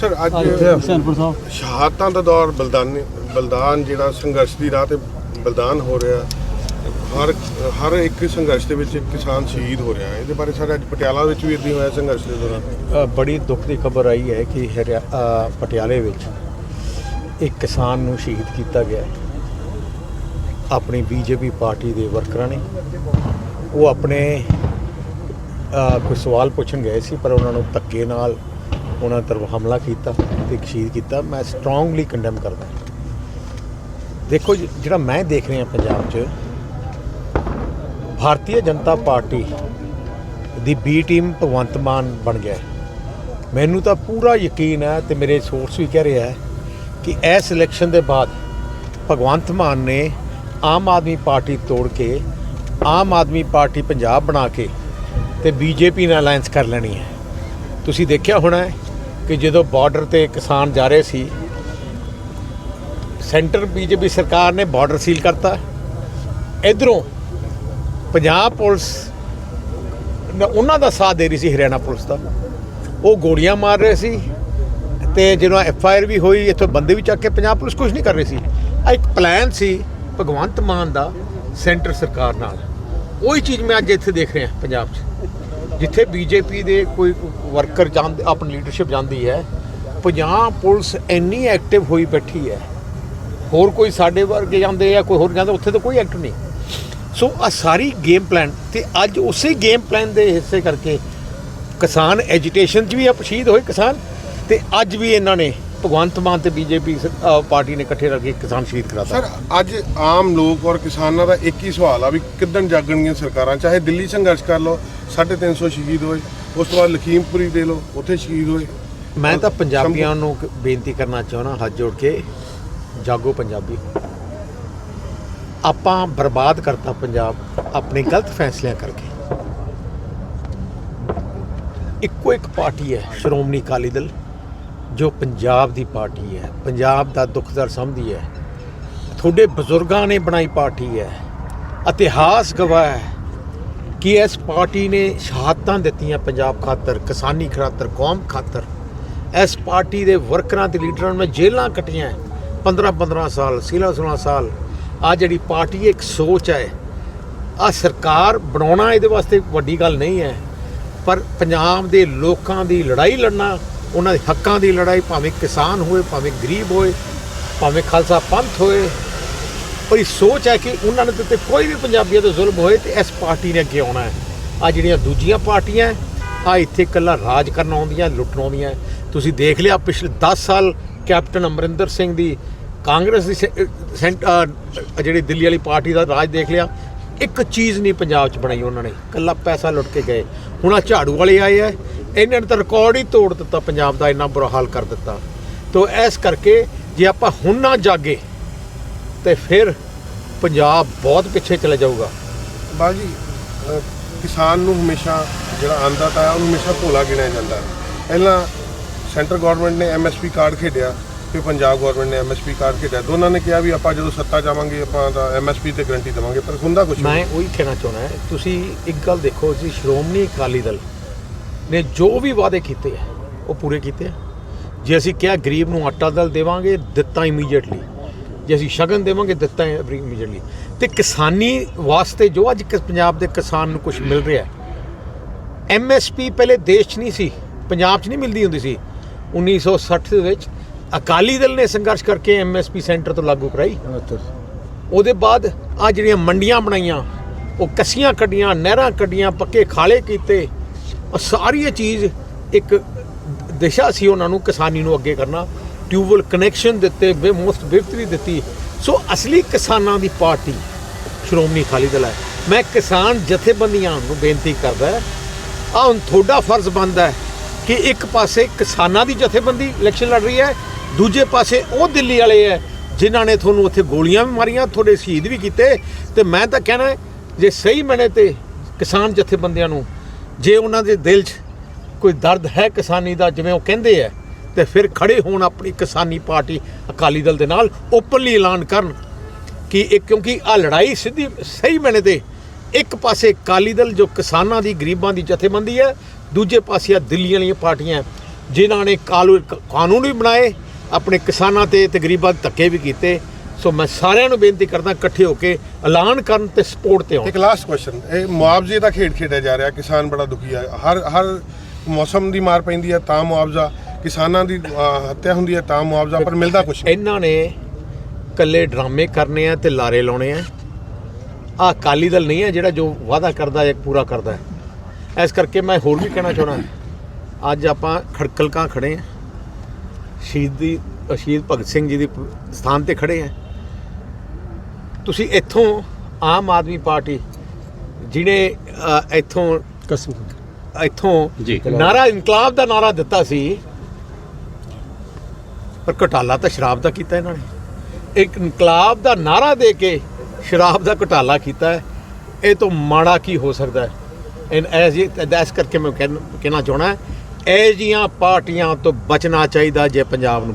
Sir ਅੱਜ ਹੁਸੈਨਪੁਰ ਸਾਹਿਬ। ਸ਼ਹਾਦਤਾਂ ਦਾ ਦੌਰ ਬਲਦਾਨ ਬਲਦਾਨ ਜਿਹੜਾ ਸੰਘਰਸ਼ ਦੀ ਰਾਹ ਤੇ ਬਲਦਾਨ ਹੋ ਰਿਹਾ। ਹਰ ਹਰ ਇੱਕ ਸੰਘਰਸ਼ ਦੇ ਵਿੱਚ ਇੱਕ ਕਿਸਾਨ ਸ਼ਹੀਦ ਹੋ ਰਿਹਾ ਹੈ। ਇਹਦੇ ਬਾਰੇ ਸਰ ਅੱਜ ਪਟਿਆਲਾ ਵਿੱਚ ਵੀ ਇਦਾਂ ਹੋਇਆ ਸੰਘਰਸ਼ ਦੇ ਦੌਰਾਨ? ਬੜੀ ਦੁੱਖ ਦੀ ਖਬਰ ਆਈ ਹੈ ਕਿ ਪਟਿਆਲੇ ਵਿੱਚ ਇੱਕ ਕਿਸਾਨ ਨੂੰ ਸ਼ਹੀਦ ਕੀਤਾ ਗਿਆ। ਆਪਣੀ ਬੀਜੇਪੀ ਪਾਰਟੀ ਦੇ ਵਰਕਰਾਂ ਨੇ। ਉਹ ਆਪਣੇ ਕੋਈ ਸਵਾਲ ਪੁੱਛਣ ਗਏ ਸੀ ਪਰ ਉਹਨਾਂ ਨੂੰ ਧੱਕੇ ਨਾਲ ਉਹਨਾਂ ਤਰਫ ਹਮਲਾ ਕੀਤਾ ਤੇ ਸ਼ਹੀਦ ਕੀਤਾ ਮੈਂ ਸਟਰੋਂਗਲੀ ਕੰਡੈਮ ਕਰਦਾ ਦੇਖੋ ਜੀ, ਜਿਹੜਾ ਮੈਂ ਦੇਖ ਰਿਹਾ ਪੰਜਾਬ 'ਚ ਭਾਰਤੀ ਜਨਤਾ ਪਾਰਟੀ ਦੀ ਬੀ ਟੀਮ ਭਗਵੰਤ ਮਾਨ ਬਣ ਗਿਆ ਮੈਨੂੰ ਤਾਂ ਪੂਰਾ ਯਕੀਨ ਹੈ ਤੇ ਮੇਰੇ ਸੋਰਸ ਵੀ ਕਹਿ ਰਿਹਾ ਹੈ ਕਿ ਇਸ ਇਲੈਕਸ਼ਨ ਦੇ ਬਾਅਦ ਭਗਵੰਤ ਮਾਨ ਨੇ ਆਮ ਆਦਮੀ ਪਾਰਟੀ ਤੋੜ ਕੇ ਆਮ ਆਦਮੀ ਪਾਰਟੀ ਪੰਜਾਬ ਬਣਾ ਕੇ ਤੇ ਬੀਜੇਪੀ ਨਾਲ ਅਲਾਈਅੰਸ ਕਰ ਲੈਣੀ ਹੈ। ਤੁਸੀਂ ਦੇਖਿਆ ਹੋਣਾ ਹੈ ਕਿ ਜਦੋਂ ਬਾਰਡਰ ਤੇ ਕਿਸਾਨ ਜਾ ਰਹੇ ਸੀ ਸੈਂਟਰ ਬੀਜੇਪੀ ਸਰਕਾਰ ਨੇ ਬਾਰਡਰ ਸੀਲ ਕਰਤਾ। ਇਧਰੋਂ ਪੰਜਾਬ ਪੁਲਿਸ ਉਹਨਾਂ ਦਾ ਸਾਥ ਦੇ ਰਹੀ ਸੀ, ਹਰਿਆਣਾ ਪੁਲਿਸ ਦਾ। ਉਹ ਗੋਲੀਆਂ ਮਾਰ ਰਹੇ ਸੀ ਤੇ ਜਦੋਂ ਐਫ ਆਈ ਆਰ ਵੀ ਹੋਈ, ਇੱਥੋਂ ਬੰਦੇ ਵੀ ਚੱਕ ਕੇ ਪੰਜਾਬ ਪੁਲਿਸ ਕੁਝ ਨਹੀਂ ਕਰ ਰਹੀ ਸੀ। ਆ ਇੱਕ ਪਲਾਨ ਸੀ ਭਗਵੰਤ ਮਾਨ ਦਾ ਸੈਂਟਰ ਸਰਕਾਰ ਨਾਲ। ਉਹੀ ਚੀਜ਼ ਮੈਂ ਅੱਜ ਇੱਥੇ ਦੇਖ ਰਿਹਾ, ਪੰਜਾਬ 'ਚ। ਜਿੱਥੇ ਬੀਜੇਪੀ ਦੇ ਕੋਈ ਵਰਕਰ ਜਾਂਦੇ ਆਪਣੀ ਲੀਡਰਸ਼ਿਪ ਜਾਂਦੀ ਹੈ ਪੰਜਾਬ ਪੁਲਿਸ ਇੰਨੀ ਐਕਟਿਵ ਹੋਈ ਬੈਠੀ ਹੈ। ਹੋਰ ਕੋਈ ਸਾਡੇ ਵਰਗੇ ਜਾਂਦੇ ਆ, ਕੋਈ ਹੋਰ ਜਾਂਦਾ, ਉੱਥੇ ਤਾਂ ਕੋਈ ਐਕਟਿਵ ਨਹੀਂ। ਸੋ ਆ ਸਾਰੀ ਗੇਮ ਪਲਾਨ ਤੇ ਅੱਜ ਉਸੇ ਗੇਮ ਪਲਾਨ ਦੇ ਹਿੱਸੇ ਕਰਕੇ ਕਿਸਾਨ ਐਜੀਟੇਸ਼ਨ 'ਚ ਵੀ ਆ, ਸ਼ਹੀਦ ਹੋਏ ਕਿਸਾਨ, ਤੇ ਅੱਜ ਵੀ ਇਹਨਾਂ ਨੇ ਭਗਵੰਤ ਮਾਨ ਤੇ ਬੀਜੇਪੀ ਪਾਰਟੀ ਨੇ ਇਕੱਠੇ ਰਲ ਕੇ ਕਿਸਾਨ ਸ਼ਹੀਦ ਕਰਾਤਾ। ਸਰ ਅੱਜ ਆਮ ਲੋਕ ਔਰ ਕਿਸਾਨਾਂ ਦਾ ਇੱਕ ਹੀ ਸਵਾਲ ਆ ਵੀ ਕਿੱਦਣ ਜਾਗਣਗੀਆਂ ਸਰਕਾਰਾਂ ਚਾਹੇ ਦਿੱਲੀ ਸੰਘਰਸ਼ ਕਰ ਲਓ 350 ਸ਼ਹੀਦ ਹੋਏ ਉਸ ਤੋਂ ਬਾਅਦ ਲਖੀਮਪੁਰੀ ਦੇ ਲਓ ਉੱਥੇ ਸ਼ਹੀਦ ਹੋਏ। ਮੈਂ ਤਾਂ ਪੰਜਾਬੀਆਂ ਨੂੰ ਬੇਨਤੀ ਕਰਨਾ ਚਾਹਣਾ ਹੱਥ ਜੋੜ ਕੇ ਜਾਗੋ ਪੰਜਾਬੀ ਆਪਾਂ ਬਰਬਾਦ ਕਰਤਾ ਪੰਜਾਬ ਆਪਣੇ ਗਲਤ ਫੈਸਲਿਆਂ ਕਰਕੇ। ਇੱਕੋ ਇੱਕ ਪਾਰਟੀ ਹੈ ਸ਼੍ਰੋਮਣੀ ਅਕਾਲੀ ਦਲ। ਜੋ ਪੰਜਾਬ ਦੀ ਪਾਰਟੀ ਹੈ, ਪੰਜਾਬ ਦਾ ਦੁੱਖਦਰ ਸਮਝਦੀ ਹੈ। ਤੁਹਾਡੇ ਬਜ਼ੁਰਗਾਂ ਨੇ ਬਣਾਈ ਪਾਰਟੀ ਹੈ। ਇਤਿਹਾਸ ਗਵਾਹ ਹੈ ਕਿ ਇਸ ਪਾਰਟੀ ਨੇ ਸ਼ਹਾਦਤਾਂ ਦਿੱਤੀਆਂ ਪੰਜਾਬ ਖਾਤਰ, ਕਿਸਾਨੀ ਖਾਤਰ, ਕੌਮ ਖਾਤਰ। ਇਸ ਪਾਰਟੀ ਦੇ ਵਰਕਰਾਂ ਤੇ ਲੀਡਰਾਂ ਨੇ ਜੇਲ੍ਹਾਂ ਕੱਟੀਆਂ 15 15 ਸਾਲ 16 16 ਸਾਲ। ਆ ਜਿਹੜੀ ਪਾਰਟੀ ਇੱਕ ਸੋਚ ਹੈ। ਆ ਸਰਕਾਰ ਬਣਾਉਣਾ ਇਹਦੇ ਵਾਸਤੇ ਵੱਡੀ ਗੱਲ ਨਹੀਂ ਹੈ। ਪਰ ਪੰਜਾਬ ਦੇ ਲੋਕਾਂ ਦੀ ਲੜਾਈ ਲੜਨਾ ਉਹਨਾਂ ਦੇ ਹੱਕਾਂ ਦੀ ਲੜਾਈ ਭਾਵੇਂ ਕਿਸਾਨ ਹੋਏ, ਭਾਵੇਂ ਗਰੀਬ ਹੋਏ, ਭਾਵੇਂ ਖਾਲਸਾ ਪੰਥ ਹੋਏ, ਪਰ ਇਹ ਸੋਚ ਹੈ ਕਿ ਉਹਨਾਂ ਨੇ ਤੇ ਕੋਈ ਵੀ ਪੰਜਾਬੀਆਂ ਤੇ ਜ਼ੁਲਮ ਹੋਏ ਤੇ ਇਸ ਪਾਰਟੀ ਨੇ ਅੱਗੇ ਆਉਣਾ ਹੈ। ਆ ਜਿਹੜੀਆਂ ਦੂਜੀਆਂ ਪਾਰਟੀਆਂ ਆ ਇੱਥੇ ਇਕੱਲਾ ਰਾਜ ਕਰਨ ਆਉਂਦੀਆਂ, ਲੁੱਟਣ ਆਉਂਦੀਆਂ ਤੁਸੀਂ ਦੇਖ ਲਿਆ ਪਿਛਲੇ 10 ਸਾਲ ਕੈਪਟਨ ਅਮਰਿੰਦਰ ਸਿੰਘ ਦੀ, ਕਾਂਗਰਸ ਦੀ ਸੈ- ਸੈਂਟ ਜਿਹੜੀ ਦਿੱਲੀ ਵਾਲੀ ਪਾਰਟੀ ਦਾ ਰਾਜ ਦੇਖ ਲਿਆ, ਇੱਕ ਚੀਜ਼ ਨਹੀਂ ਪੰਜਾਬ 'ਚ ਬਣਾਈ ਉਹਨਾਂ ਨੇ, ਇਕੱਲਾ ਪੈਸਾ ਲੁੱਟ ਕੇ ਗਏ। ਹੁਣ ਆ ਝਾੜੂ ਵਾਲੇ ਆਏ ਆ ਇਹਨਾਂ ਨੇ ਤਾਂ ਰਿਕਾਰਡ ਹੀ ਤੋੜ ਦਿੱਤਾ ਪੰਜਾਬ ਦਾ ਇੰਨਾ ਬੁਰਾ ਹਾਲ ਕਰ ਦਿੱਤਾ। ਤੋ ਇਸ ਕਰਕੇ ਜੇ ਆਪਾਂ ਹੁਣ ਨਾ ਜਾਗੇ ਤੇ ਫਿਰ ਪੰਜਾਬ ਬਹੁਤ ਪਿੱਛੇ ਚਲੇ ਜਾਊਗਾ। ਬਾਜੀ ਕਿਸਾਨ ਨੂੰ ਹਮੇਸ਼ਾ ਜਿਹੜਾ ਆਂਦਾ ਤਾਂ ਉਹਨੂੰ ਹਮੇਸ਼ਾ ਭੋਲਾ ਗਿਣਿਆ ਜਾਂਦਾ। ਪਹਿਲਾਂ ਸੈਂਟਰ ਗਵਰਨਮੈਂਟ ਨੇ ਐਮਐਸਪੀ ਕਾਰਡ ਖੇਡਿਆ ਫਿਰ ਪੰਜਾਬ ਗਵਰਨਮੈਂਟ ਨੇ ਐਮਐਸਪੀ ਕਾਰਡ ਖੇਡਿਆ। ਦੋਨਾਂ ਨੇ ਕਿਹਾ ਵੀ ਆਪਾਂ ਜਦੋਂ ਸੱਤਾ ਜਾਵਾਂਗੇ ਆਪਾਂ ਤਾਂ ਐਮਐਸਪੀ ਤੇ ਗਰੰਟੀ ਦੇਵਾਂਗੇ ਪਰ ਹੁੰਦਾ ਕੁਝ ਮੈਂ ਉਹੀ ਕਹਿਣਾ ਚਾਹੁੰਦਾ ਤੁਸੀਂ ਇੱਕ ਗੱਲ ਦੇਖੋ ਜੀ ਸ਼੍ਰੋਮਣੀ ਅਕਾਲੀ ਦਲ ਨੇ ਜੋ ਵੀ ਵਾਅਦੇ ਕੀਤੇ ਆ, ਉਹ ਪੂਰੇ ਕੀਤੇ ਆ। ਜੇ ਅਸੀਂ ਕਿਹਾ ਗਰੀਬ ਨੂੰ ਆਟਾ ਦਲ ਦੇਵਾਂਗੇ, ਦਿੱਤਾ ਇਮੀਡੀਏਟਲੀ ਜੇ ਅਸੀਂ ਸ਼ਗਨ ਦੇਵਾਂਗੇ, ਦਿੱਤਾ ਇਮੀਡੀਏਟਲੀ ਤੇ ਕਿਸਾਨੀ ਵਾਸਤੇ ਜੋ ਅੱਜ ਕਿਸ- ਪੰਜਾਬ ਦੇ ਕਿਸਾਨ ਨੂੰ ਕੁਝ ਮਿਲ ਰਿਹਾ ਹੈ। ਐਮਐਸਪੀ ਪਹਿਲੇ ਦੇਸ਼ 'ਚ ਨਹੀਂ ਸੀ, ਪੰਜਾਬ 'ਚ ਨਹੀਂ ਮਿਲਦੀ ਹੁੰਦੀ ਸੀ। 1960 ਦੇ ਵਿੱਚ ਅਕਾਲੀ ਦਲ ਨੇ ਸੰਘਰਸ਼ ਕਰਕੇ ਐਮਐਸਪੀ ਸੈਂਟਰ ਤੋਂ ਲਾਗੂ ਕਰਾਈ। ਉਹਦੇ ਬਾਅਦ ਆ ਜਿਹੜੀਆਂ ਮੰਡੀਆਂ ਬਣਾਈਆਂ, ਉਹ ਕੱਸੀਆਂ ਕੱਢੀਆਂ, ਨਹਿਰਾਂ ਕੱਢੀਆਂ, ਪੱਕੇ ਖਾਲੇ ਕੀਤੇ। ਸਾਰੀ ਇਹ ਚੀਜ਼ ਇੱਕ ਦਿਸ਼ਾ ਸੀ ਉਹਨਾਂ ਨੂੰ ਕਿਸਾਨੀ ਨੂੰ ਅੱਗੇ ਕਰਨਾ, ਟਿਊਬਵੈਲ ਕਨੈਕਸ਼ਨ ਦਿੱਤੇ, ਬੇ, ਮੋਸਟ ਬਿਹਤਰੀ ਦਿੱਤੀ। ਸੋ ਅਸਲੀ ਕਿਸਾਨਾਂ ਦੀ ਪਾਰਟੀ ਸ਼੍ਰੋਮਣੀ ਅਕਾਲੀ ਦਲ ਹੈ। ਮੈਂ ਕਿਸਾਨ ਜਥੇਬੰਦੀਆਂ ਨੂੰ ਬੇਨਤੀ ਕਰਦਾ ਆ ਹੁਣ ਤੁਹਾਡਾ ਫਰਜ਼ ਬਣਦਾ ਹੈ ਕਿ ਇੱਕ ਪਾਸੇ ਕਿਸਾਨਾਂ ਦੀ ਜਥੇਬੰਦੀ ਇਲੈਕਸ਼ਨ ਲੜ ਰਹੀ ਹੈ, ਦੂਜੇ ਪਾਸੇ ਉਹ ਦਿੱਲੀ ਵਾਲੇ ਹੈ ਜਿਨ੍ਹਾਂ ਨੇ ਤੁਹਾਨੂੰ ਉੱਥੇ ਗੋਲੀਆਂ ਵੀ ਮਾਰੀਆਂ, ਤੁਹਾਡੇ ਸ਼ਹੀਦ ਵੀ ਕੀਤੇ। ਤੇ ਮੈਂ ਤਾਂ ਕਹਿਣਾ ਜੇ ਸਹੀ ਮਨੇ ਤੇ ਕਿਸਾਨ ਜਥੇਬੰਦੀਆਂ ਨੂੰ ਜੇ ਉਹਨਾਂ ਦੇ ਦਿਲ 'ਚ ਕੋਈ ਦਰਦ ਹੈ ਕਿਸਾਨੀ ਦਾ, ਜਿਵੇਂ ਉਹ ਕਹਿੰਦੇ ਆ, ਤੇ ਫਿਰ ਖੜੇ ਹੋਣ ਆਪਣੀ ਕਿਸਾਨੀ ਪਾਰਟੀ ਅਕਾਲੀ ਦਲ ਦੇ ਨਾਲ ਓਪਨਲੀ ਐਲਾਨ ਕਰਨ ਕਿ ਇਹ ਕਿਉਂਕਿ ਆ ਲੜਾਈ ਸਿੱਧੀ ਸਹੀ ਮੈਨੇ ਤੇ ਇੱਕ ਪਾਸੇ ਅਕਾਲੀ ਦਲ ਜੋ ਕਿਸਾਨਾਂ ਦੀ, ਗਰੀਬਾਂ ਦੀ ਜਥੇਬੰਦੀ ਹੈ, ਦੂਜੇ ਪਾਸੇ ਆ ਦਿੱਲੀ ਵਾਲੀਆਂ ਪਾਰਟੀਆਂ ਜਿਨ੍ਹਾਂ ਨੇ ਕਾਲੂ ਕ- ਕਾਨੂੰਨ ਵੀ ਬਣਾਏ, ਆਪਣੇ ਕਿਸਾਨਾਂ ਤੇ ਤੇ ਗਰੀਬਾਂ ਧੱਕੇ ਵੀ ਕੀਤੇ ਸੋ ਮੈਂ ਸਾਰਿਆਂ ਨੂੰ ਬੇਨਤੀ ਕਰਦਾ ਇਕੱਠੇ ਹੋ ਕੇ ਐਲਾਨ ਕਰਨ ਤੇ ਸਪੋਰਟ ਤੇ ਆਉਣ। ਇੱਕ ਲਾਸਟ ਕੁਐਸਚਨ ਇਹ ਮੁਆਵਜ਼ੇ ਦਾ ਖੇਡ ਖੇਡਿਆ ਜਾ ਰਿਹਾ ਕਿਸਾਨ ਬੜਾ ਦੁਖੀ ਹੈ ਹਰ ਹਰ ਮੌਸਮ ਦੀ ਮਾਰ ਪੈਂਦੀ ਹੈ ਤਾਂ ਮੁਆਵਜ਼ਾ ਕਿਸਾਨਾਂ ਦੀ ਅਹ, ਹੱਤਿਆ ਹੁੰਦੀ ਹੈ ਤਾਂ ਮੁਆਵਜ਼ਾ ਪਰ ਮਿਲਦਾ ਕੁਛ ਨਹੀਂ। ਇਹਨਾਂ ਨੇ ਕੱਲੇ ਡਰਾਮੇ ਕਰਨੇ ਆ ਤੇ ਲਾਰੇ ਲਾਉਣੇ ਆ। ਆ ਅਕਾਲੀ ਦਲ ਨਹੀਂ ਹੈ ਜਿਹੜਾ ਜੋ ਵਾਅਦਾ ਕਰਦਾ ਹੈ ਪੂਰਾ ਕਰਦਾ ਹੈ। ਇਸ ਕਰਕੇ ਮੈਂ ਹੋਰ ਵੀ ਕਹਿਣਾ ਚਾਹਣਾ ਅੱਜ ਆਪਾਂ ਖੜਕਲਕਾਂ ਖੜੇ ਆ। ਸ਼ਹੀਦੀ ਸ਼ਹੀਦ ਭਗਤ ਸਿੰਘ ਜੀ ਦੀ ਪ- ਸਥਾਨ ਤੇ ਖੜੇ ਆ। ਤੁਸੀਂ ਇੱਥੋਂ ਆਮ ਆਦਮੀ ਪਾਰਟੀ ਜਿਹਨੇ ਅ, ਇੱਥੋਂ ਕਸਮ ਇੱਥੋਂ ਜੀ। ਨਾਰਾ ਇਨਕਲਾਬ ਦਾ ਨਾਰਾ ਦਿੱਤਾ ਸੀ ਪਰ ਘਟਾਲਾ ਤਾਂ ਸ਼ਰਾਬ ਦਾ ਕੀਤਾ ਇਹਨਾਂ ਨੇ। ਇੱਕ ਇਨਕਲਾਬ ਦਾ ਨਾਰਾ ਦੇ ਕੇ ਸ਼ਰਾਬ ਦਾ ਘਟਾਲਾ ਕੀਤਾ ਹੈ ਇਹ ਤੋਂ ਮਾੜਾ ਕੀ ਹੋ ਸਕਦਾ ਹੈ? ਇਨ ਐਸ ਇਸ ਕਰਕੇ ਮੈਂ ਕਹਿਣ- ਕਹਿਣਾ ਚਾਹਣਾ ਇਹ ਜੀਆਂ ਪਾਰਟੀਆਂ ਤੋਂ ਬਚਣਾ ਚਾਹੀਦਾ ਜੇ ਪੰਜਾਬ ਨੂੰ